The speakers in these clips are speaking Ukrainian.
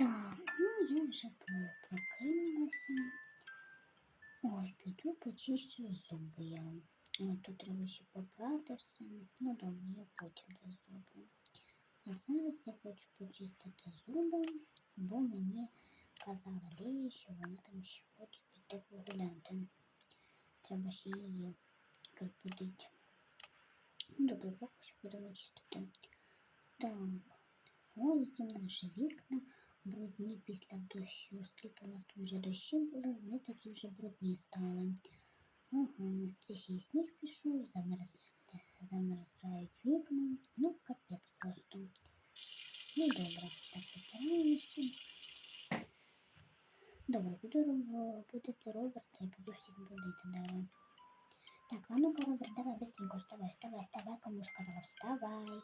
Так, ну я вже про- прокинулася. Ой, піду почищу зуби я. Ой, тут треба ще попрати все. Ну добре, я потім це зроблю. А зараз я хочу почистити зуби, бо мені казала Лія, що вона там ще хоче піти погуляти. Треба ще її розбудити. Ну, добре, поки що будемо чистити. Так. Ой, які вже вікна брудні після дощу. Скільки в нас тут вже дощі були, вони такі вже брудні стали. Ага, це ще й сніг пішов, замерз, замерзають вікна. Ну, капець просто. Ну, добре, так витираємося. Добре, буду роб- будете Роберта і буду всіх будити далі. Так, а ну-ка, Роберт, давай быстренько вставай, вставай, вставай, кому сказала, вставай.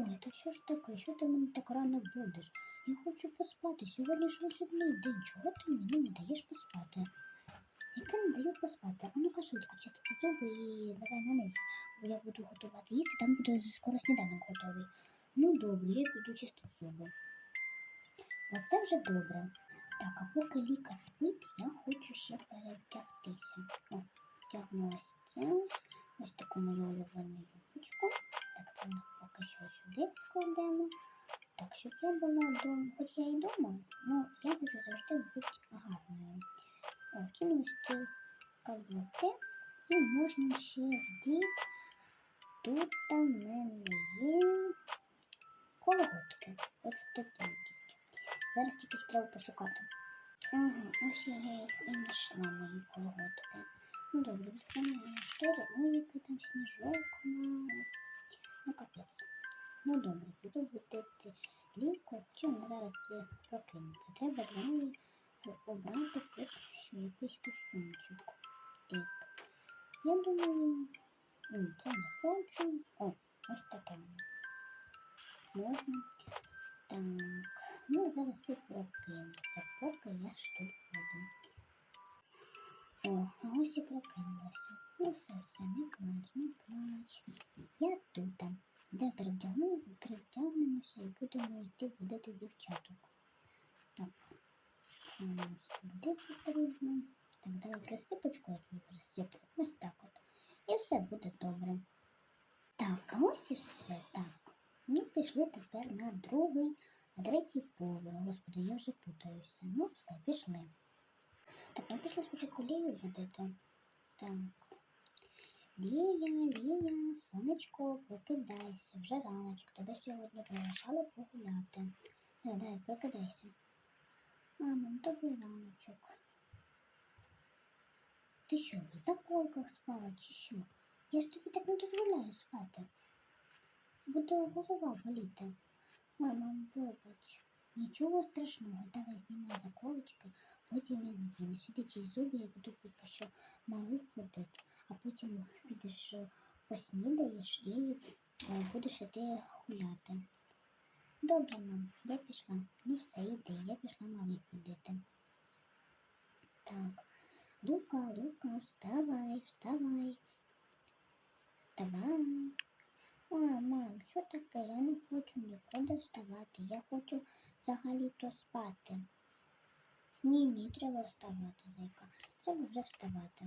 Ой, та що ж таке? Що ти мені так рано будеш? Я хочу поспати. Сьогодні ж вихідний день. Чого ти мені не даєш поспати? Яке не даю поспати? А ну-ка швидко чистити зуби і давай на низ, бо я буду готувати їсти, там буде скоро сніданок готовий. Ну добре, я піду чистити зуби. Оце вже добре. Так, а поки Ліка спить, я хочу ще перевдягтися. О, вдягнулася це ось. Ось таку мою улюблену юбочку. Так, це ми сюди покладемо. Так, щоб я була вдома, хоч я і вдома, але я хочу завжди бути гарною. О, вкину ці каблуки і можна ще вдіти. Тут в мене є колготки. Хочу такі вдіти. Зараз тільки їх треба пошукати. Ага, ось я їх і знайшла мої колготки. Ну добре, відкриваємо штори. Ой, який там сніжок у нас. Ну капець. Ну добре, буду будити лівку, чи вона зараз прокинеться. Треба для неї обрати поки якийсь костюмчик. Так. Я думаю, це не хочу. О, ось таке. Можна. Так. Ну, зараз все прокинеться, поки я ж тут буду. О, а ось і прокинулася. Ну все, все, не плач, не плач. Я тут. Де перевдягну, перевдягнемося і будемо йти будити дівчаток. Так, сюди потрібно. Так, давай присипочку я тобі присиплю. Ось так от. І все буде добре. Так, а ось і все. Так. Ну, пішли тепер на другий, на третій поверх. Господи, я вже путаюся. Ну, все, пішли. Так, ну пішли спочатку Лію будити. Так. Лія, Лія, сонечко, прокидайся, вже раночок. Тебе сьогодні приглашали погуляти. Давай, давай, прокидайся. Мамо, добрий раночок. Ти що, в заколках спала чи що? Я ж тобі так не дозволяю спати. Буде голова боліти. Мама, вибач. Нічого страшного, давай знімай заколочки, потім я надінеш. Іди чисть зуби, я буду поки що малих ходити, а потім підеш поснідаєш і будеш іти гуляти. Добре, мам, я пішла. Ну все, йди, я пішла малих ходити. Так, Лука, Лука, вставай, вставай. Вставай. Мам, мам, що таке? Я не хочу нікуди вставати. Я хочу взагалі-то спати. Ні, ні, треба вставати, зайка. Треба вже вставати.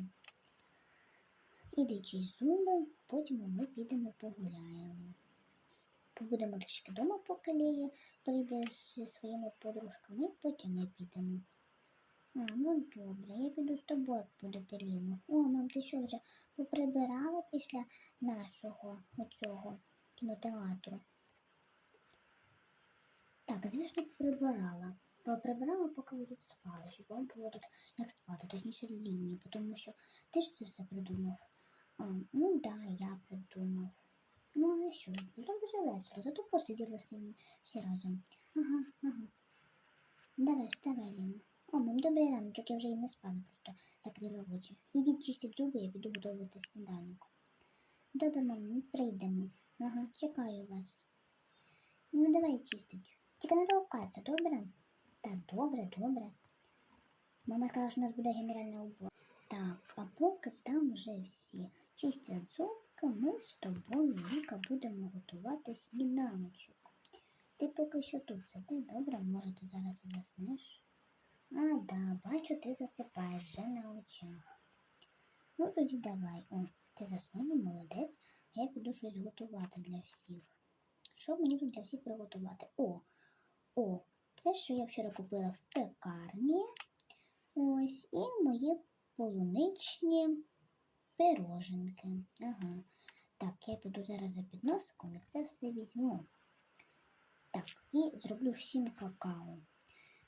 Іди чисть зуби, потім ми підемо погуляємо. Побудемо трішки вдома, поки Лія прийде зі своїми подружками, потім ми підемо. А, ну добре, я піду з тобою будете Ліну. О, мам, ти що вже поприбирала після нашого оцього кінотеатру? Так, звісно, прибирала. Прибирала, поки ви тут спали, щоб вам було тут як спати, точніше лінії, тому що ти ж це все придумав. А, ну да, я придумав. Ну, а що? Було весело, зато посиділи всі, всі разом. Ага, ага. Давай, вставай, Ліна. О, мам, добрий раночок, я вже і не спала, просто закрила очі. Ідіть чистіть зуби, я піду готувати сніданок. Добре, мам, ми прийдемо. Ага, чекаю вас. Ну, давай чистить. Тільки не толкайся, добре? Так, добре, добре. Мама сказала, що у нас буде генеральна уборка. Так, а поки там вже всі чистять зубки, ми з тобою, Віка, будемо готувати сніданочок. Ти поки що тут сиди, добре, може ти зараз і заснеш. А, да, бачу, ти засипаєш вже на очах. Ну тоді давай. О, ти заснув, молодець, а я піду щось готувати для всіх. Що мені тут для всіх приготувати? О, о, це що я вчора купила в пекарні. Ось, і мої полуничні пироженки. Ага. Так, я піду зараз за підносиком і це все візьму. Так, і зроблю всім какао.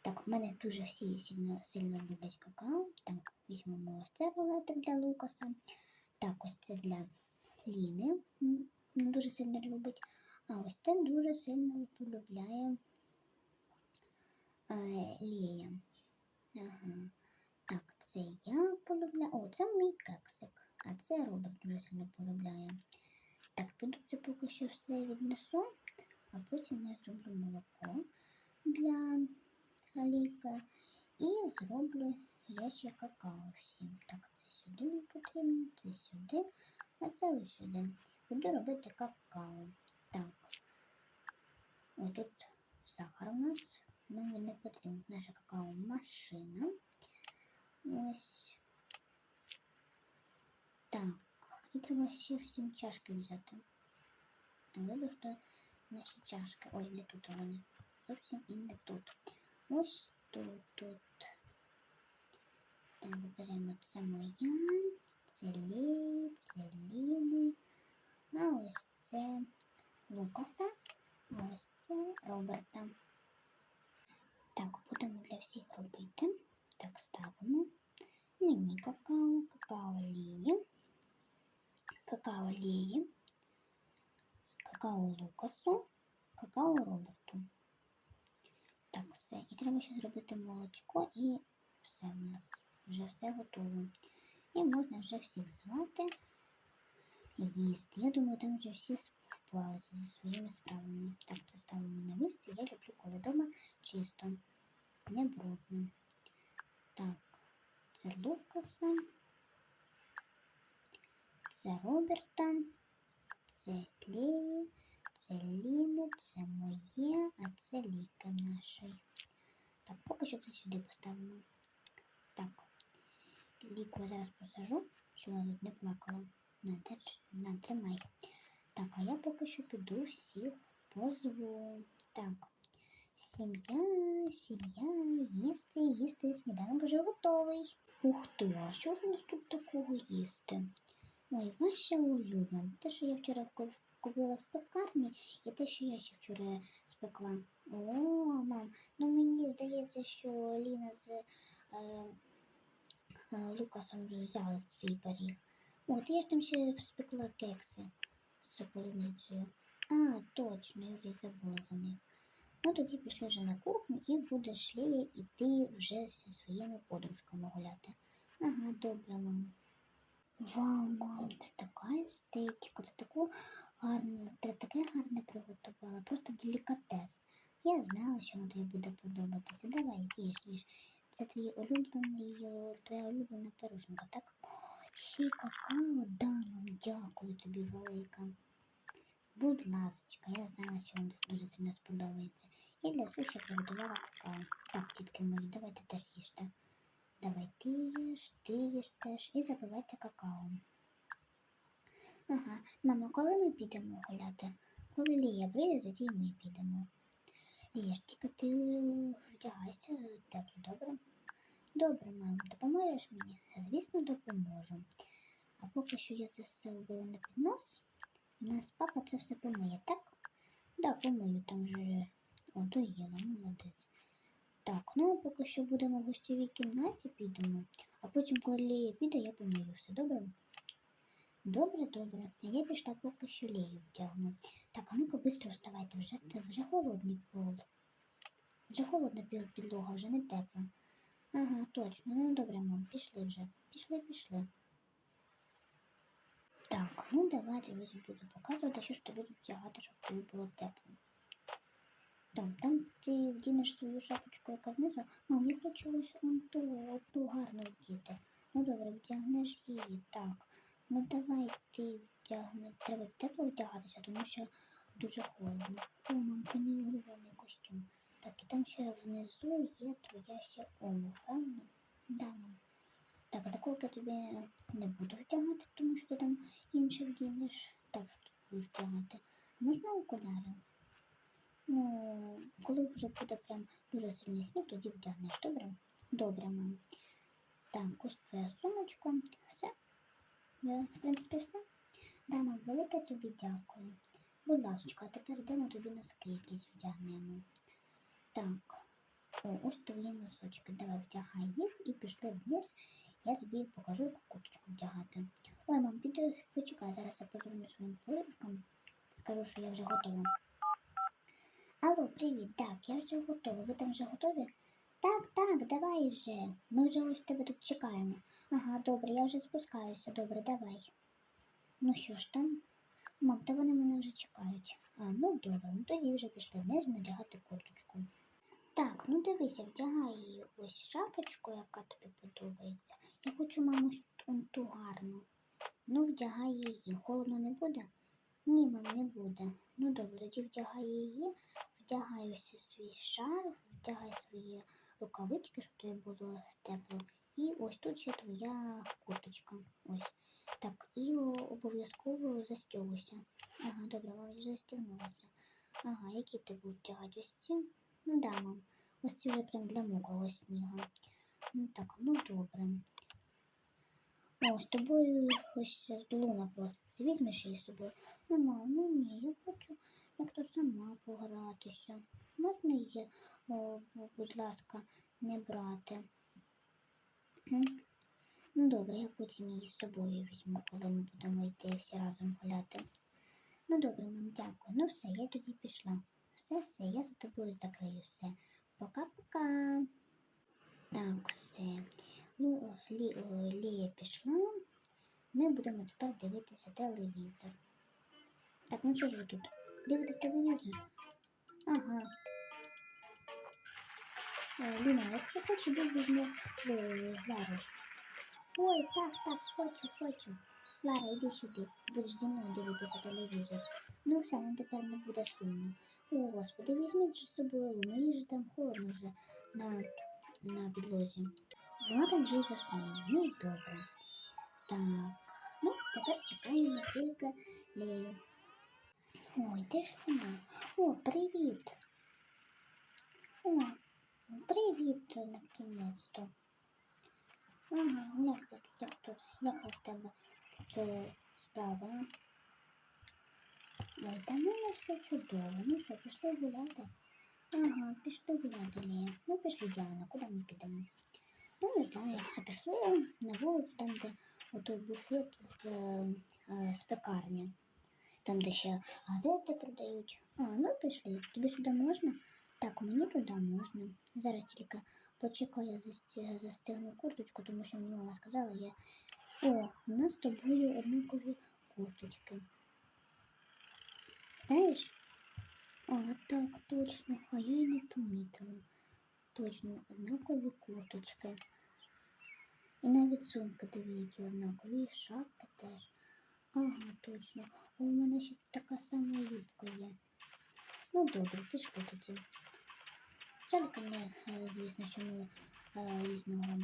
Так, в мене дуже всі сильно, сильно люблять какао. Так, візьмемо ось це рулетик для Лукаса. Так, ось це для Ліни. м, Дуже сильно любить. А ось це дуже сильно полюбляє е, Лія. Ага. Так, це я полюбляю. О, це мій кексик. А це Роберт дуже сильно полюбляє. Так, піду це поки що все віднесу, а потім я зроблю молоко для Аліка і зроблю я ще какао всім. Так, це сюди не потрібно, це сюди, а це ось сюди. Буду робити какао. Так. Ось тут сахар у нас. Нам він не потрібен. Наша какао машина. Ось. Так. І треба ще всім чашки взяти. Видно, що наші чашки. Ой, не тут вони. Зовсім і не тут. Ось тут тут. Так, беремо це моя, це Лі, це Ліни, а ось це Лукаса, а ось це Роберта. Так, будемо для всіх робити. Так, ставимо. Мені какао, какао Лії, какао Лії, какао Лукасу, какао Роберту. Так, все. І треба ще зробити молочко і все в нас. Вже все готово. І можна вже всіх звати їсти. Я думаю, там вже всі впоралися зі своїми справами. Так, це ставимо на місце. Я люблю, коли вдома чисто, не брудно. Так, це Лукаса, це Роберта, це Клеї, це Ліни, це моє, а це ліки нашої. Так, поки що це сюди поставимо. Так, ліку я зараз посажу, щоб вона тут не плакала. На, на, тримай. Так, а я поки що піду всіх позву. Так, сім'я, сім'я, їсти, їсти, сніданок вже готовий. Ух ти, а що ж у нас тут такого їсти? Ой, ваше улюблене. Те, що я вчора купила в пекарні, і те, що я ще вчора спекла. О, мам, ну мені здається, що Ліна з е, е, Лукасом взяли свій пиріг. От я ж там ще спекла кекси з полуницею. А, точно, я вже забула за них. Ну тоді пішли вже на кухню і будеш Лія іти вже зі своїми подружками гуляти. Ага, добре, мам. Вау, мам, це така естетика, це таку гарне, ти таке гарне приготувала, просто делікатес. Я знала, що воно тобі буде подобатися. Давай, їж, їж. Це твій улюблений, твоя улюблена пироженка, так? Ще й какао, да, мам, дякую тобі велика. Будь ласочка, я знала, що вам це дуже сильно сподобається. І для всіх ще приготувала какао. Так, тітки мої, давайте теж їжте. Давай ти їж, ти їж теж і запивайте какао. Ага, мамо, коли ми підемо гуляти? Коли Лія прийде, тоді ми підемо. Лія, тільки ти вдягайся тепло, добре? Добре, мамо, допоможеш мені? Звісно, допоможу. А поки що я це все вбила на піднос. У нас папа це все помиє, так? Да, помию, там вже о, доїла, молодець. Так, ну поки що будемо в гостєвій кімнаті підемо, а потім, коли Лія піде, я помию все, добре? Добре, добре. Я пішла поки що Лію вдягну. Так, а ну-ка швидко вставайте, вже, вже голодний пол. Вже холодна підлога, вже не тепла. Ага, точно. Ну добре, мам, пішли вже. Пішли, пішли. Так, ну давайте я буду показувати, що ж тобі тут щоб тобі було тепло. Там, там ти вдінеш свою шапочку, яка знизу. Мам, я хочу ось он ту, ту гарну вдіти. Ну добре, вдягнеш її, так. Ну давай ти вдягни. Треба тепло вдягатися, тому що дуже холодно. О, мам, це мій улюблений костюм. Так, і там ще внизу є твоя ще обувь, правильно? Да. Так, заколки тобі не буду вдягати, тому що ти там інше вдінеш. Так що будеш вдягати. Можна окуляри? Ну, коли вже буде прям дуже сильний сніг, тоді вдягнеш, добре? Добре, мам. Так, ось твоя сумочка. Все. Е, В принципі, все. Да, велике тобі дякую. Будь ласка, а тепер йдемо тобі носки якісь вдягнемо. Так. О, ось твої носочки. Давай вдягай їх і пішли вниз. Я тобі покажу, яку курточку вдягати. Ой, мам, піду, почекай, зараз я позвоню своїм подружкам. Скажу, що я вже готова. Алло, привіт, так, я вже готова. Ви там вже готові? Так, так, давай вже. Ми вже ось тебе тут чекаємо. Ага, добре, я вже спускаюся. Добре, давай. Ну що ж там? Мам, та вони мене вже чекають. А, ну добре, ну тоді вже пішли вниз надягати курточку. Так, ну дивися, вдягай її ось шапочку, яка тобі подобається. Я хочу, маму, ту гарну. Ну, вдягай її. Холодно не буде? Ні, мам, не буде. Ну добре, тоді вдягай її, вдягай ось свій шарф, вдягай свої рукавички, щоб тобі було тепло. І ось тут ще твоя курточка. Ось. Так, і обов'язково застягуйся. Ага, добре, вже застягнулася. Ага, які ти будеш вдягати ось ці? Ну да, мам. Ось ці вже прям для мокрого снігу. Ну так, ну добре. О, з тобою ось Луна проситься. Візьмеш її з собою. Ну, мам, ну ні, я хочу як то сама погратися. Можна її, о, будь ласка, не брати. Ну добре, я потім її з собою візьму, коли ми будемо йти всі разом гуляти. Ну добре, мам, дякую. Ну все, я тоді пішла. Все, все, я за тобою закрию все. Пока-пока. Так, все. Ну, Лі, Лія пішла. Ми будемо тепер дивитися телевізор. Так, ну що ж ви тут? Дивитесь телевізор? Ага. Е, Ліна, якщо хочеш, іди візьми е, Лару. Ой, так, так, хочу, хочу. Лара, іди сюди. Будеш зі мною дивитися телевізор. Ну все, нам тепер не буде сумно. О, господи, візьміть же з собою Луну, їй же там холодно вже на, на підлозі. Вона там вже й заснула. Ну добре. Так, ну тепер чекаємо тільки Лею. Ой, де ж вона? О, привіт. О, привіт, накінець-то. Ага, як тут, як тут, як в тебе тут е, справа? Ой, та мене все чудово. Ну що, пішли гуляти? Ага, пішли гуляти, Лія. Ну пішли, Діана, куди ми підемо? Ну, не знаю, а пішли на вулицю, там, де отой буфет з, е, е, з пекарні. Там, де ще газети продають. А, ну пішли. Тобі сюди можна? Так, мені туди можна. Зараз тільки почекай, я засті- застегну курточку, тому що мені мама сказала, я. О, у нас з тобою однакові курточки. Знаєш? А, так, точно, а я й не помітила. Точно, однакові курточки. І навіть сумки диви, які однакові, і шапки теж. Ага, точно. У мене ще така сама юбка є. Ну добре, пішли тоді. Не, е, звісно, що ми е, різного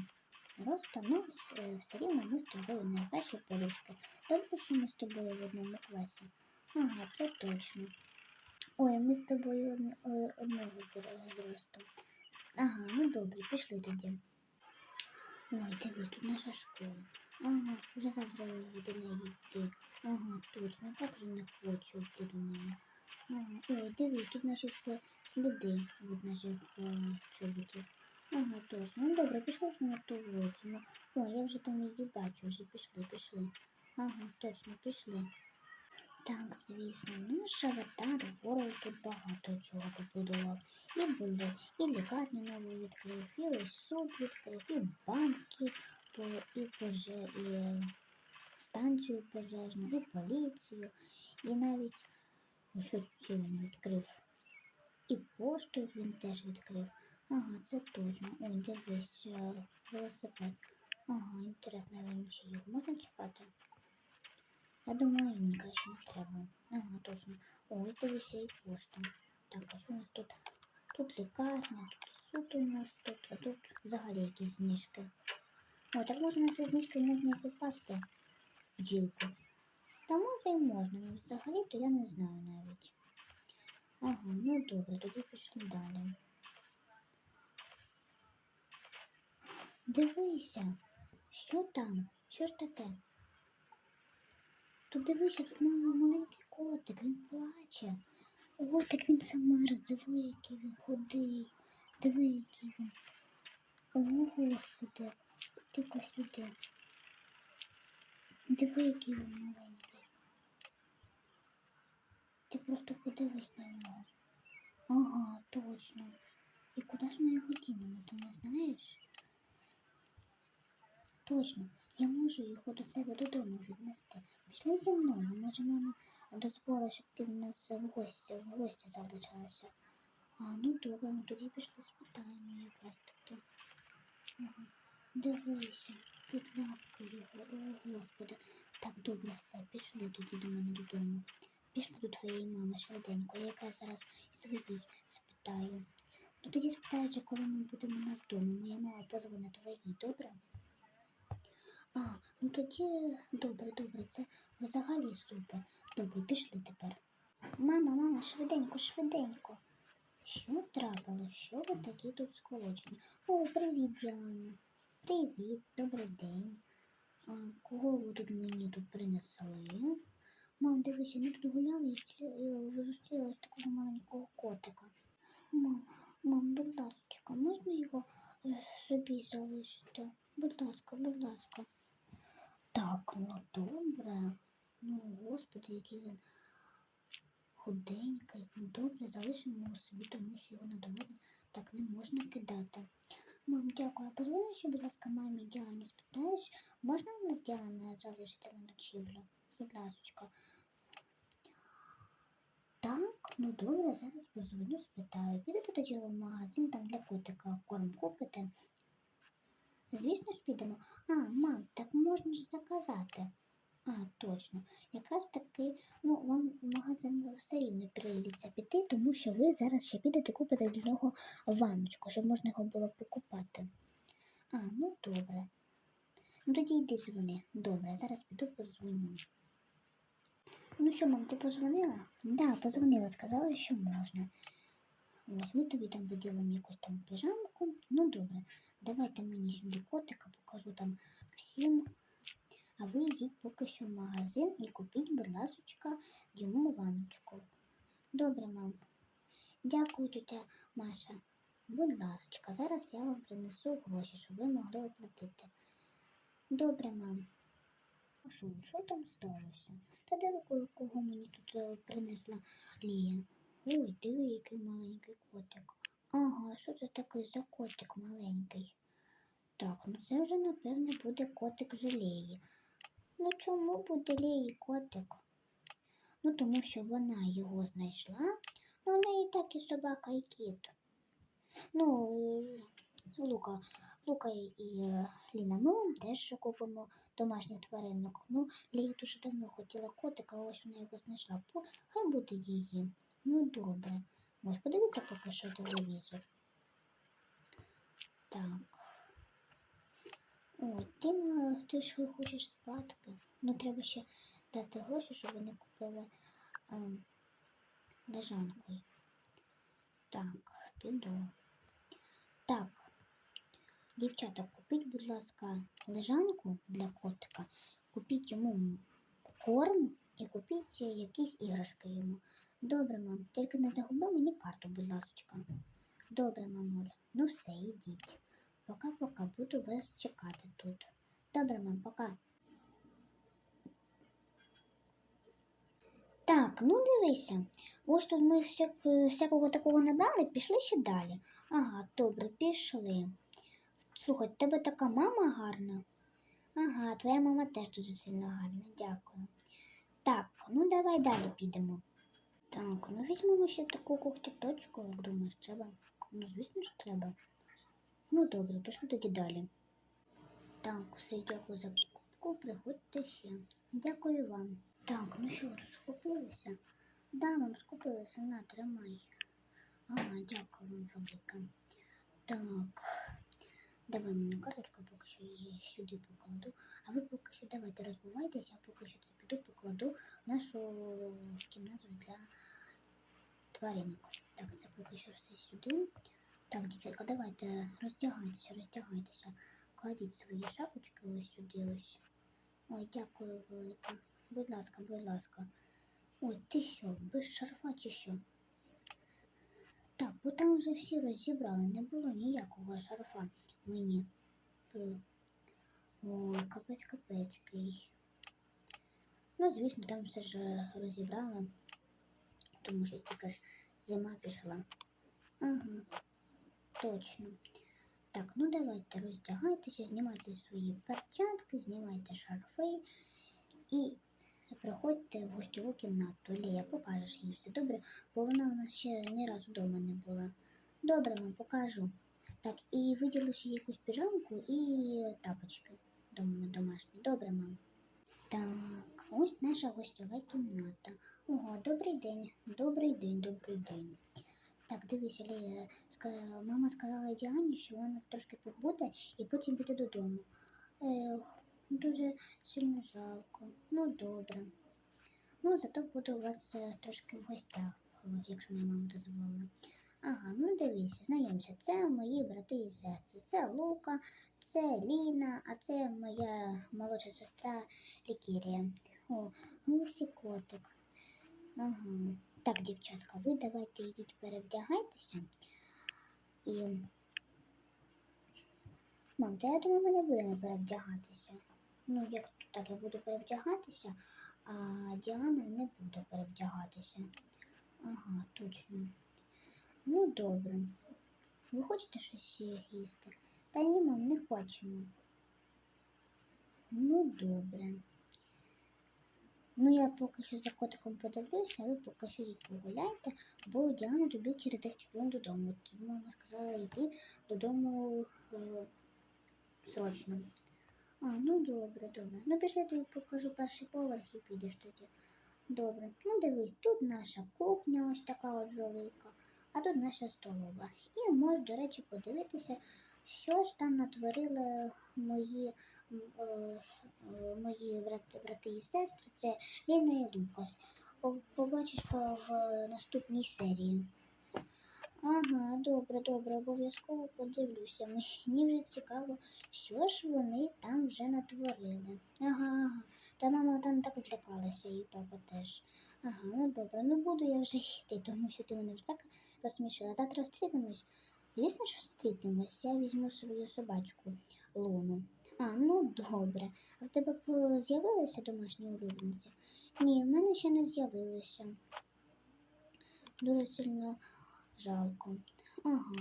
росту, ну все рівно ми з тобою найкращі подружки. Добре, що ми з тобою в одному класі. Ага, це точно. Ой, ми з тобою е, одного зросту. Ага, ну добре, пішли тоді. Ой, дивись, тут наша школа. Ага, вже завтра до неї йти. Ага, точно, так вже не хочу йти до неї. Ага, ой, дивись, тут наші сліди від наших е, чоботів. Ага, точно. Ну добре, пішли вже на ту вулицю. Ну, ой, я вже там її бачу, вже пішли, пішли. Ага, точно, пішли. Так, звісно, наш аватар Ворл тут багато чого побудував. І були, і лікарню нову відкрив, і ось суд відкрив, і банки, і, поже, і е, станцію пожежну, і поліцію, і навіть що це він відкрив. І пошту він теж відкрив. Ага, це точно. Ой, дивись, е, велосипед. Ага, інтересно, він чи його можна чіпати? Я думаю, ні, краще не треба. Ага, точно. Ось дивися і пошта. Так, а що у нас тут? Тут лікарня, тут суд у нас тут, а тут взагалі якісь знижки. О, так можна на ці знижки можна їх попасти в бджілку. Та може і можна, але взагалі то я не знаю навіть. Ага, ну добре, тоді пішли далі. Дивися, що там? Що ж таке? Тут дивися, тут мало маленький котик, він плаче. О, так він замерз, диви, який він худий. Диви, який він. О, господи, тільки сюди. Диви, який він маленький. Ти просто подивись на нього. Ага, точно. І куди ж ми його дінемо, ти не знаєш? Точно, я можу його до себе додому віднести. Пішли зі мною. Може, мама дозволила, щоб ти в нас в гості, в гості залишалася. А, ну добре, ну тоді пішли спитаємо якраз таки. Ага. Дивися, тут лапки його, о господи. Так, добре, все, пішли тоді до мене додому. Пішли до твоєї мами швиденько. Я якраз зараз своїй спитаю. Ну тоді спитаю, коли ми будемо у нас вдома. Моя мама позвонить твоїй, добре? А, ну тоді добре, добре, це взагалі супер. Добре, пішли тепер. Мама, мама, швиденько, швиденько. Що трапилось? Що ви такі тут сколочені? О, привіт, Діана. Привіт, добрий день. А, кого ви тут мені тут принесли? Мам, дивися, ми тут гуляли і е, зустріли ось такого маленького котика. Мам, мам, будь ласка, можна його е, собі залишити? Будь ласка, будь ласка. Так, ну добре. Ну, господи, який він худенький. Ну добре, залишимо його собі, тому що його на дворі так не можна кидати. Мам, дякую. Позвони будь ласка, мамі Діані спитаєш, можна у нас Діана залишити на ночівлю? Будь ласка. Так, ну добре, зараз позвоню, спитаю. Підете тоді в магазин там для котика корм купите. Звісно ж підемо. А, мам, так можна ж заказати. А, точно. Якраз таки, ну, вам в магазин все рівно прийдеться піти, тому що ви зараз ще підете купити для нього ванночку, щоб можна його було покупати. А, ну добре. Ну тоді йди дзвони. Добре, зараз піду позвоню. Ну що, мам, ти позвонила? Да, позвонила, сказала, що можна. Ось ми тобі там виділимо якусь там піжамку. Ну добре, давайте мені сюди котика, покажу там всім. А ви йдіть поки що в магазин і купіть, будь ласочка, йому ванночку. Добре, мам. Дякую, тетя Маша. Будь ласочка, зараз я вам принесу гроші, щоб ви могли оплатити. Добре, мам. Що, що там сталося? Та диви, кого- кого мені тут е, принесла Лія. Ой, диви, який маленький котик. Ага, що це такий за котик маленький? Так, ну це вже, напевне, буде котик жалеї. Ну чому буде Лії котик? Ну, тому що вона його знайшла. Ну, в неї так і собака, і кіт. Ну, Лука, Лука і е, Ліна, ми вам теж купимо домашніх тваринок. Ну, Лія дуже давно хотіла котика, ось вона його знайшла. Хай буде її. Ну, добре. Ось подивіться поки що телевізор. Так. О, ти, на, ти ж хочеш спадки. Ну, треба ще дати гроші, щоб вони купили ем, лежанку. Так, піду. Так, дівчата, купіть, будь ласка, лежанку для котика, купіть йому корм і купіть якісь іграшки йому. Добре, мам, тільки не загуби мені карту, будь ласка. Добре, мамуля. Ну все, йдіть. Пока-пока буду вас чекати тут. Добре, мам, пока. Так, ну дивися. Ось тут ми всяк, всякого такого набрали, пішли ще далі. Ага, добре, пішли. Слухай, тебе така мама гарна. Ага, твоя мама теж дуже сильно гарна, дякую. Так, ну давай далі підемо. Так, ну візьмемо ще таку когтіточку, як думаєш, треба? Ну, звісно ж, треба. Ну добре, пішли тоді далі. Так, все, дякую за покупку, приходьте ще. Дякую вам. Так, ну що, тут скупилися? Да, мам, скупилися, на, тримай. Ага, дякую вам велике. Так, давай мені карточку, поки що її сюди покладу. А ви поки що давайте розбивайтеся, а поки що це піду покладу в нашу кімнату для тваринок. Так, це поки що все сюди. Так, дівчатка, давайте роздягайтеся, роздягайтеся. Кладіть свої шапочки ось сюди ось. Ой, дякую велике. Будь ласка, будь ласка. Ой, ти що, без шарфа чи що? Так, бо там вже всі розібрали, не було ніякого шарфа мені. Е, Ой, капець капецький. Ну, звісно, там все ж розібрали, тому що тільки ж зима пішла. Ага, точно. Так, ну давайте роздягайтеся, знімайте свої перчатки, знімайте шарфи і приходьте в гостьову кімнату. Лія, покажеш їй все добре, бо вона у нас ще ні разу вдома не була. Добре, мам, покажу. Так, і виділиш їй якусь піжамку і тапочки дом- домашні. Добре, мам. Так, ось наша гостьова кімната. Ого, добрий день, добрий день, добрий день. Так, дивися, Лія, мама сказала Діані, що вона нас трошки побуде і потім піде додому. Ех, дуже сильно жалко. Ну, добре. Ну, зато буду у вас е, трошки в гостях, якщо моя мама дозволила. Ага, ну дивися, знайомся, це мої брати і сестри. Це Лука, це Ліна, а це моя молодша сестра Лікірія. О, ось і котик. Ага. Так, дівчатка, ви давайте йдіть перевдягайтеся. І. Мам, та я думаю, ми не будемо перевдягатися. Ну, як так, я буду перевдягатися, а Діана не буде перевдягатися. Ага, точно. Ну, добре. Ви хочете щось їсти? Та ні, мам, не хочемо. Ну, добре. Ну, я поки що за котиком подивлюся, а ви поки що йдіть погуляйте, бо Діана тобі через 10 хвилин додому. Тому Мама сказала йти додому е, срочно. А, ну добре, добре. Ну пішли я покажу перший поверх і підеш тоді. Добре. Ну дивись, тут наша кухня ось така от велика, а тут наша столова. І можеш, до речі, подивитися, що ж там натворили мої, е, е, мої брати, брати і сестри. Це Ліна і Лукас. Побачиш в наступній серії. Ага, добре, добре, обов'язково подивлюся. Мені вже цікаво, що ж вони там вже натворили. Ага, ага. Та мама там так злякалася, і папа теж. Ага, ну добре, ну буду я вже йти, тому що ти мене вже так розсмішила. Завтра зустрінемось. Звісно ж, зустрінемось. Я візьму свою собачку Луну. А, ну добре. А в тебе з'явилися домашні улюбленці? Ні, в мене ще не з'явилися. Дуже сильно жалко. Ага.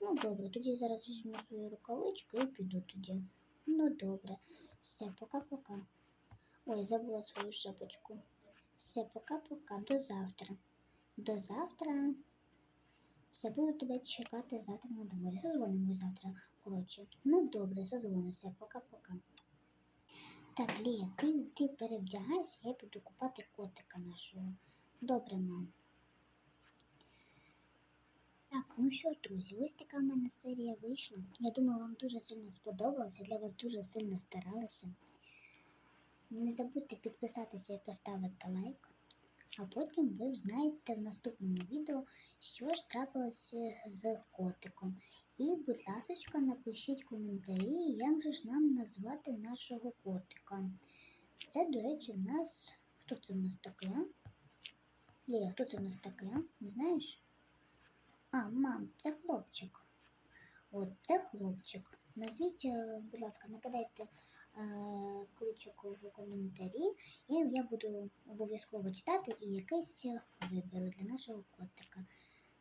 Ну добре, тоді зараз візьму свою рукавичку і піду тоді. Ну добре. Все, пока-пока. Ой, забула свою шапочку. Все, пока-пока. До завтра. До завтра. Все, буду тебе чекати завтра на дворі. Созвонимось завтра. Коротше. Ну добре, созвонимося. Пока-пока. Так, Лія, ти, ти перевдягайся, я піду купати котика нашого. Добре, мам. Так, ну що ж, друзі, ось така в мене серія вийшла. Я думаю, вам дуже сильно сподобалося, для вас дуже сильно старалася. Не забудьте підписатися і поставити лайк, а потім ви знаєте в наступному відео, що ж трапилося з котиком. І, будь ласка, напишіть коментарі, як же ж нам назвати нашого котика. Це, до речі, в нас. Хто це в нас таке? Лія, хто це в нас таке? Не знаєш? А, мам, це хлопчик. От це хлопчик. Назвіть, е, будь ласка, накидайте е, кличок в коментарі, і я буду обов'язково читати і якийсь виберу для нашого котика.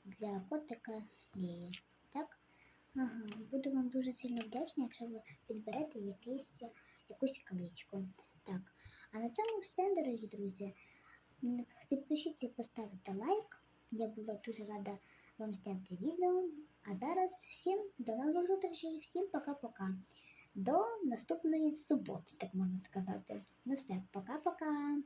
Для котика Лії. Так? Ага, буду вам дуже сильно вдячна, якщо ви підберете якийсь, якусь кличку. Так. А на цьому все, дорогі друзі. Підпишіться і поставте лайк. Я була дуже рада вам ставте відео. А зараз всім до нових зустрічей, всім пока-пока. До наступної суботи, так можна сказати. Ну все, пока-пока.